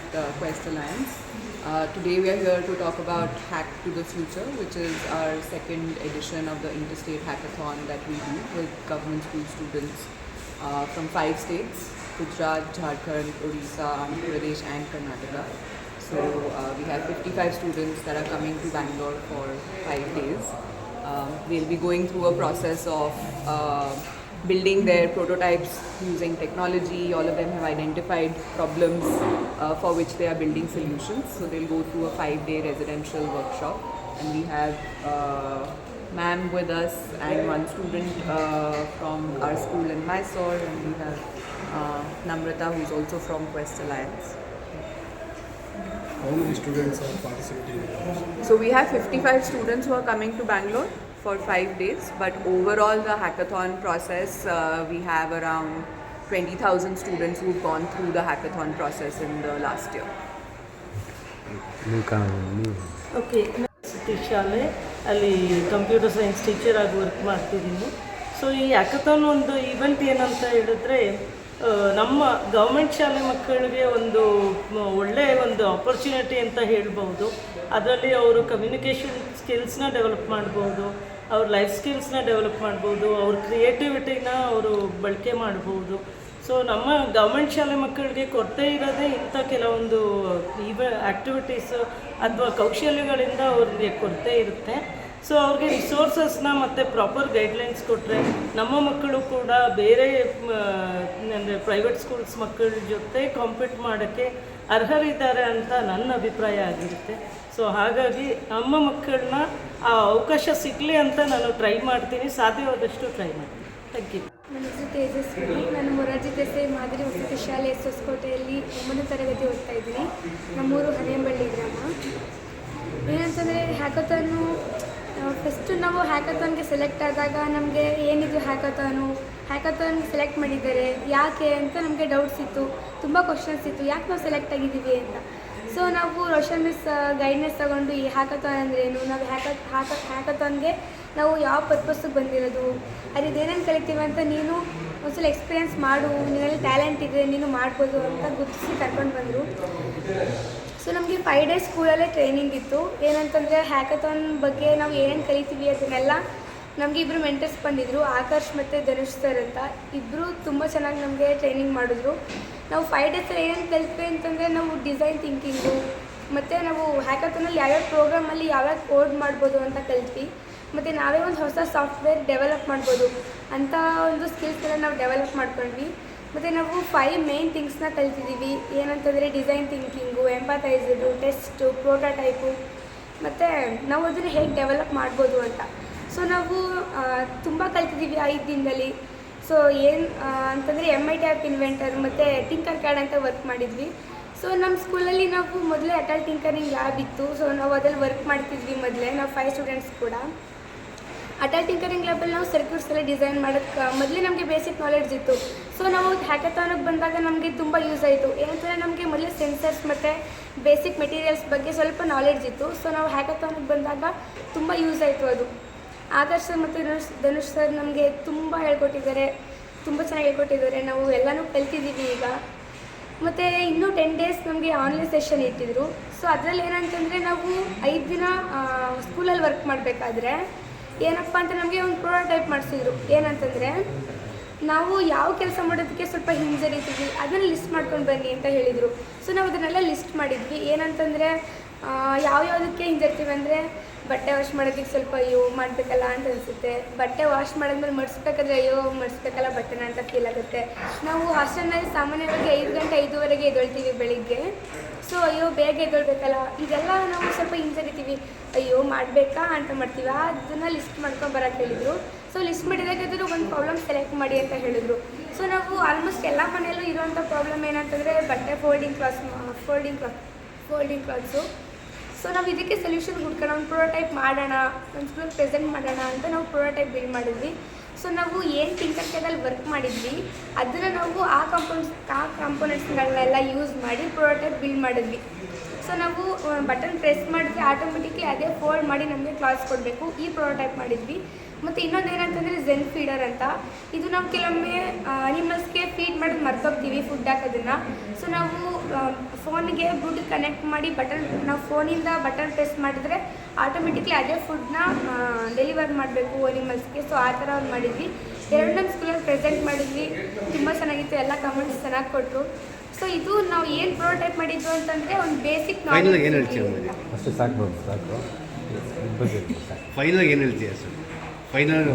at uh, Quest Alliance. Uh, today we are here to talk about Hack to the Future, which is our second edition of the Interstate Hackathon that we do with government school students uh, from five states, Gujarat, Jharkhand, Orissa, Andhra Pradesh and Karnataka. So uh, we have 55 students that are coming to Bangalore for five days. Um, they'll be going through a process of uh, building their prototypes using technology. All of them have identified problems uh, for which they are building solutions. So they'll go through a five-day residential workshop, and we have uh, ma'am with us and one student uh, from our school in Mysore, and we have uh, Namrata, who's also from Quest Alliance. How many students are participating? So we have 55 students who are coming to Bangalore for five days, but overall the hackathon process, uh, we have around 20,000 students who've gone through the hackathon process in the last year. Okay, ಶಾಲೆ ಅಲ್ಲಿ computer science teacher ಆಗಿ work ಮಾಡ್ತಿದ್ದೀನಿ so ಈ hackathon ಒಂದು event ಏನಂತ ಹೇಳಿದ್ರೆ ನಮ್ಮ government ಶಾಲೆ ಮಕ್ಕಳಿಗೆ ಒಂದು ಒಳ್ಳೆಯ ಒಂದು ಆಪರ್ಚುನಿಟಿ ಅಂತ ಹೇಳ್ಬೋದು ಅದರಲ್ಲಿ ಅವರು ಕಮ್ಯುನಿಕೇಷನ್ ಸ್ಕಿಲ್ಸ್ನ ಡೆವಲಪ್ ಮಾಡ್ಬೋದು ಅವ್ರ ಲೈಫ್ ಸ್ಕಿಲ್ಸ್ನ ಡೆವಲಪ್ ಮಾಡ್ಬೋದು ಅವ್ರ ಕ್ರಿಯೇಟಿವಿಟಿನ ಅವರು ಬಳಕೆ ಮಾಡ್ಬೋದು ಸೊ ನಮ್ಮ ಗೌರ್ಮೆಂಟ್ ಶಾಲೆ ಮಕ್ಕಳಿಗೆ ಕೊರತೆ ಇರೋದೇ ಇಂಥ ಕೆಲವೊಂದು, ಇವ ಆ್ಯಕ್ಟಿವಿಟೀಸು ಅಥವಾ ಕೌಶಲ್ಯಗಳಿಂದ ಅವ್ರಿಗೆ ಕೊರತೆ ಇರುತ್ತೆ. ಸೊ ಅವ್ರಿಗೆ ರಿಸೋರ್ಸಸ್ನ ಮತ್ತು ಪ್ರಾಪರ್ ಗೈಡ್ಲೈನ್ಸ್ ಕೊಟ್ಟರೆ ನಮ್ಮ ಮಕ್ಕಳು ಕೂಡ ಬೇರೆ ಅಂದರೆ ಪ್ರೈವೇಟ್ ಸ್ಕೂಲ್ಸ್ ಮಕ್ಕಳ ಜೊತೆ ಕಾಂಪೀಟ್ ಮಾಡೋಕ್ಕೆ ಅರ್ಹರಿದ್ದಾರೆ ಅಂತ ನನ್ನ ಅಭಿಪ್ರಾಯ ಆಗಿರುತ್ತೆ. ಸೊ ಹಾಗಾಗಿ ನಮ್ಮ ಮಕ್ಕಳನ್ನ ಆ ಅವಕಾಶ ಸಿಗಲಿ ಅಂತ ನಾನು ಟ್ರೈ ಮಾಡ್ತೀನಿ, ಸಾಧ್ಯವಾದಷ್ಟು ಟ್ರೈ ಮಾಡ್ತೀನಿ. ಥ್ಯಾಂಕ್ ಯು ನನ್ನ ಹೆಸರು ತೇಜಸ್ವಿ. ನಾನು ಮೊರಾರ್ಜಿ ದೇಸಾಯಿ ಮಾದರಿ ವಸತಿ ಶಾಲೆ ಎಸ್ ಕೋಟೆಯಲ್ಲಿ ಒಂಬತ್ತನೇ ತರಗತಿ ಓದ್ತಾ ಇದ್ದೀನಿ. ನಮ್ಮೂರು ಹನೇಂಬಳ್ಳಿ ಗ್ರಾಮ. ಏನಂತಂದರೆ ಹ್ಯಾಕಥಾನು ಫಸ್ಟು ನಾವು ಹ್ಯಾಕಥಾನ್ಗೆ ಸೆಲೆಕ್ಟ್ ಆದಾಗ ನಮಗೆ ಏನಿದು ಹ್ಯಾಕಥಾನು ಹ್ಯಾಕಥಾನ್ ಸೆಲೆಕ್ಟ್ ಮಾಡಿದ್ದಾರೆ. ಯಾಕೆ ಅಂತ ನಮಗೆ ಡೌಟ್ಸ್ ಇತ್ತು. ತುಂಬ ಕ್ವಶನ್ಸ್ ಇತ್ತು. ಯಾಕೆ ನಾವು ಸೆಲೆಕ್ಟ್ ಆಗಿದ್ದೀವಿ ಅಂತ. ಸೊ ನಾವು ರೋಷನ್ ಮಿಸ್ ಗೈಡ್ನೆಸ್ ತಗೊಂಡು ಈ ಹ್ಯಾಕಥಾನ್ ಅಂದ್ರೇನು ನಾವು ಹ್ಯಾಕ ಹ್ಯಾಕ ಹ್ಯಾಕಥಾನ್ಗೆ ನಾವು ಯಾವ ಪರ್ಪಸ್ಸಿಗೆ ಬಂದಿರೋದು? ಅದ್ರದ್ದು ಏನೇನು ಕಲಿತೀವಿ ಅಂತ ನೀನು ಒಂದ್ಸಲ ಎಕ್ಸ್ಪೀರಿಯನ್ಸ್ ಮಾಡು. ನಿನ್ನಲ್ಲಿ ಟ್ಯಾಲೆಂಟ್ ಇದೆ. ನೀನು ಮಾಡ್ಬೋದು ಅಂತ ಗುರುತಿಸಿ ಕರ್ಕೊಂಡು ಬಂದರು. ಸೊ ನಮಗೆ ಫೈವ್ ಡೇಸ್ ಸ್ಕೂಲಲ್ಲೇ ಟ್ರೈನಿಂಗ್ ಇತ್ತು. ಏನಂತಂದರೆ ಹ್ಯಾಕಥಾನ್ ಬಗ್ಗೆ ನಾವು ಏನೇನು ಕಲಿತೀವಿ ಅದನ್ನೆಲ್ಲ ನಮಗೆ ಇಬ್ಬರು ಮೆಂಟರ್ಸ್ ಬಂದಿದ್ದರು ಆಕರ್ಷ್ ಮತ್ತು ಧನುಷ್ ಸರ್ ಅಂತ. ಇಬ್ಬರು ತುಂಬ ಚೆನ್ನಾಗಿ ನಮಗೆ ಟ್ರೈನಿಂಗ್ ಮಾಡಿದ್ರು. ನಾವು ಫೈವ್ ಡೇಸಲ್ಲಿ ಏನೇನು ಕಲಿತ್ವಿ ಅಂತಂದರೆ ನಾವು ಡಿಸೈನ್ ಥಿಂಕಿಂಗು ಮತ್ತು ನಾವು ಹ್ಯಾಕಥಾನಲ್ಲಿ ಯಾವ್ಯಾವ ಪ್ರೋಗ್ರಾಮಲ್ಲಿ ಯಾವ್ಯಾವ ಕೋಡ್ ಮಾಡ್ಬೋದು ಅಂತ ಕಲಿತೀವಿ. ಮತ್ತು ನಾವೇ ಒಂದು ಹೊಸ ಸಾಫ್ಟ್ವೇರ್ ಡೆವಲಪ್ ಮಾಡ್ಬೋದು ಅಂತ ಒಂದು ಸ್ಕಿಲ್ಸ್ನ ನಾವು ಡೆವಲಪ್ ಮಾಡ್ಕೊಂಡ್ವಿ. ಮತ್ತು ನಾವು ಫೈವ್ ಮೇನ್ ಥಿಂಗ್ಸ್ನ ಕಲ್ತಿದ್ದೀವಿ ಏನಂತಂದರೆ ಡಿಸೈನ್ ಥಿಂಕಿಂಗು ಎಂಪತೈಸರು ಟೆಸ್ಟು ಪ್ರೋಟೋಟೈಪು ಮತ್ತು ನಾವು ಅದನ್ನು ಹೇಗೆ ಡೆವಲಪ್ ಮಾಡ್ಬೋದು ಅಂತ. ಸೊ ನಾವು ತುಂಬ ಕಲ್ತಿದ್ದೀವಿ ಐದು ದಿನದಲ್ಲಿ. ಸೊ ಏನು ಅಂತಂದರೆ ಎಂ ಐ ಟಿ ಇನ್ವೆಂಟರ್ ಮತ್ತು ಟಿಂಕರ್ ಕಾರ್ಡ್ ಅಂತ ವರ್ಕ್ ಮಾಡಿದ್ವಿ. ಸೊ ನಮ್ಮ ಸ್ಕೂಲಲ್ಲಿ ನಾವು ಮೊದಲೇ ಅಟಲ್ ಟಿಂಕರಿಂಗ್ ಲ್ಯಾಬ್ ಇತ್ತು. ಸೊ ನಾವು ಅದರಲ್ಲಿ ವರ್ಕ್ ಮಾಡ್ತಿದ್ವಿ ಮೊದಲೇ, ನಾವು ಫೈವ್ ಸ್ಟೂಡೆಂಟ್ಸ್ ಕೂಡ. ಅಟಲ್ ಟಿಂಕರಿಂಗ್ ಲ್ಯಾಬಲ್ಲಿ ನಾವು ಸರ್ಕ್ಯೂಟ್ಸ್ ಎಲ್ಲ ಡಿಸೈನ್ ಮಾಡೋಕ್ಕೆ ಮೊದಲೇ ನಮಗೆ ಬೇಸಿಕ್ ನಾಲೆಡ್ಜ್ ಇತ್ತು. ಸೊ ನಾವು ಹ್ಯಾಕಥಾನಿಗೆ ಬಂದಾಗ ನಮಗೆ ತುಂಬ ಯೂಸ್ ಆಯಿತು. ಏನಂತಂದರೆ ನಮಗೆ ಮೊದಲೇ ಸೆನ್ಸರ್ಸ್ ಮತ್ತು ಬೇಸಿಕ್ ಮೆಟೀರಿಯಲ್ಸ್ ಬಗ್ಗೆ ಸ್ವಲ್ಪ ನಾಲೆಡ್ಜ್ ಇತ್ತು. ಸೊ ನಾವು ಹ್ಯಾಕಥಾನಿಗೆ ಬಂದಾಗ ತುಂಬ ಯೂಸ್ ಆಯಿತು ಅದು. ಆದರ್ಶ್ ಮತ್ತು ಧನುಷ್ ಧನುಷ್ ಸರ್ ನಮಗೆ ತುಂಬ ಹೇಳ್ಕೊಟ್ಟಿದ್ದಾರೆ. ತುಂಬ ಚೆನ್ನಾಗಿ ಹೇಳ್ಕೊಟ್ಟಿದ್ದಾರೆ. ನಾವು ಎಲ್ಲನೂ ಕಲ್ತಿದ್ದೀವಿ ಈಗ. ಮತ್ತು ಇನ್ನೂ ಟೆನ್ ಡೇಸ್ ನಮಗೆ ಆನ್ಲೈನ್ ಸೆಷನ್ ಇಟ್ಟಿದ್ರು. ಸೊ ಅದರಲ್ಲಿ ಏನಂತಂದರೆ ನಾವು ಐದು ದಿನ ಸ್ಕೂಲಲ್ಲಿ ವರ್ಕ್ ಮಾಡಬೇಕಾದ್ರೆ ಏನಪ್ಪ ಅಂತ ನಮಗೆ ಒಂದು ಪ್ರೋಟೋಟೈಪ್ ಮಾಡಿಸಿದ್ರು. ಏನಂತಂದರೆ, ನಾವು ಯಾವ ಕೆಲಸ ಮಾಡೋದಕ್ಕೆ ಸ್ವಲ್ಪ ಹಿಂಜರಿತೀವಿ, ಅದನ್ನು ಲಿಸ್ಟ್ ಮಾಡ್ಕೊಂಡು ಬನ್ನಿ ಅಂತ ಹೇಳಿದರು. ಸೊ ನಾವು ಅದನ್ನೆಲ್ಲ ಲಿಸ್ಟ್ ಮಾಡಿದ್ವಿ. ಏನಂತಂದರೆ ಯಾವ್ಯಾವುದಕ್ಕೆ ಹಿಂಜರಿತೀವಿ ಅಂದರೆ ಬಟ್ಟೆ ವಾಶ್ ಮಾಡೋದಕ್ಕೆ ಸ್ವಲ್ಪ ಅಯ್ಯೋ ಮಾಡಬೇಕಲ್ಲ ಅಂತ ಅನಿಸುತ್ತೆ. ಬಟ್ಟೆ ವಾಶ್ ಮಾಡಿದ್ಮೇಲೆ ಮಡಿಸ್ಬೇಕಾದ್ರೆ ಅಯ್ಯೋ ಮಡಿಸ್ಬೇಕಲ್ಲ ಬಟ್ಟೆನ ಅಂತ ಫೀಲ್ ಆಗುತ್ತೆ. ನಾವು ಹಾಸ್ಟೆಲ್ನಲ್ಲಿ ಸಾಮಾನ್ಯವಾಗಿ ಐದು ಗಂಟೆ ಐದುವರೆಗೆ ಎದೊಳ್ತೀವಿ ಬೆಳಿಗ್ಗೆ. ಸೊ ಅಯ್ಯೋ ಬೇಗ ಎದೊಳ್ಬೇಕಲ್ಲ ಇದೆಲ್ಲ ನಾವು ಸ್ವಲ್ಪ ಹಿಂಜರಿತೀವಿ. ಅಯ್ಯೋ ಮಾಡಬೇಕಾ ಅಂತ ಮಾಡ್ತೀವಿ. ಅದನ್ನು ಲಿಸ್ಟ್ ಮಾಡ್ಕೊಂಡು ಬರೋಕ್ಕೆ ಹೇಳಿದರು. ಸೊ ಲಿಸ್ಟ್ ಮಾಡಿದಾಗಿದ್ರು ಒಂದು ಪ್ರಾಬ್ಲಮ್ ಸೆಲೆಕ್ಟ್ ಮಾಡಿ ಅಂತ ಹೇಳಿದರು. ಸೊ ನಾವು ಆಲ್ಮೋಸ್ಟ್ ಎಲ್ಲ ಮನೆಯಲ್ಲೂ ಇರುವಂಥ ಪ್ರಾಬ್ಲಮ್ ಏನಂತಂದರೆ ಬಟ್ಟೆ folding clothes folding cloth folding cloths so ನಾವು ಇದಕ್ಕೆ ಸೊಲ್ಯೂಷನ್ ಹುಡ್ಕೋಣ, ಒಂದು ಪ್ರೋಟೋಟೈಪ್ ಮಾಡೋಣ ಒಂದು ಪ್ರೆಸೆಂಟ್ ಮಾಡೋಣ ಅಂತ ನಾವು ಪ್ರೋಟೋಟೈಪ್ ಬಿಲ್ಡ್ ಮಾಡಿದ್ವಿ. ಸೊ ನಾವು ಏನು ಟಿಂಕರ್ಕೆದಲ್ಲಿ ವರ್ಕ್ ಮಾಡಿದ್ವಿ, ಅದನ್ನು ನಾವು ಆ ಕಾಂಪೋನೆಂಟ್ಸ್ ಆ ಕಾಂಪೋನೆಂಟ್ಸ್ಗಳನ್ನೆಲ್ಲ ಯೂಸ್ ಮಾಡಿ ಪ್ರೋಟೋಟೈಪ್ ಬಿಲ್ ಮಾಡಿದ್ವಿ. ಸೊ ನಾವು ಬಟನ್ ಪ್ರೆಸ್ ಮಾಡಿದ್ರೆ ಆಟೋಮೆಟಿಕ್ಲಿ ಅದೇ ಫೋಲ್ಡ್ ಮಾಡಿ ನಮಗೆ ಕ್ಲಾಸ್ ಕೊಡಬೇಕು. ಈ ಪ್ರೋಟೋಟೈಪ್ ಮಾಡಿದ್ವಿ. ಮತ್ತು ಇನ್ನೊಂದು ಏನಂತಂದರೆ ಝೆನ್ ಫೀಡರ್ ಅಂತ. ಇದು ನಾವು ಕೆಲವೊಮ್ಮೆ ಮರ್ತೋಗ್ತೀವಿ ಫುಡ್ ಹಾಕೋದನ್ನು. ಸೊ ನಾವು ಫೋನಿಗೆ ಬ್ಲೂಟೂತ್ ಕನೆಕ್ಟ್ ಮಾಡಿ ಬಟನ್ ನಾವು ಫೋನಿಂದ ಬಟನ್ ಪ್ರೆಸ್ ಮಾಡಿದ್ರೆ ಆಟೋಮೆಟಿಕ್ಲಿ ಅದೇ ಫುಡ್ನ ಡೆಲಿವರ್ ಮಾಡಬೇಕು ಅನಿಮಲ್ಸ್ಗೆ ಸೊ ಆ ಥರ ಒಂದು ಮಾಡಿದ್ವಿ. ಎರಡನೇ ನಮ್ಮ ಸ್ಕೂಲಲ್ಲಿ ಪ್ರೆಸೆಂಟ್ ಮಾಡಿದ್ವಿ. ತುಂಬ ಚೆನ್ನಾಗಿತ್ತು. ಎಲ್ಲ ಕಮೆಂಟ್ಸ್ ಚೆನ್ನಾಗಿ ಕೊಟ್ಟರು ಸೊ ಇದು ನಾವು ಏನು ಪ್ರೋಟೈಪ್ ಮಾಡಿದ್ದು ಅಂತಂದರೆ ಒಂದು ಬೇಸಿಕ್? ಅಷ್ಟು ಸಾಕು ಸಾಕು. ಫೈನಲ್ ಏನು ಹೇಳ್ತೀಯ ಸರ್? ಫೈನಲ್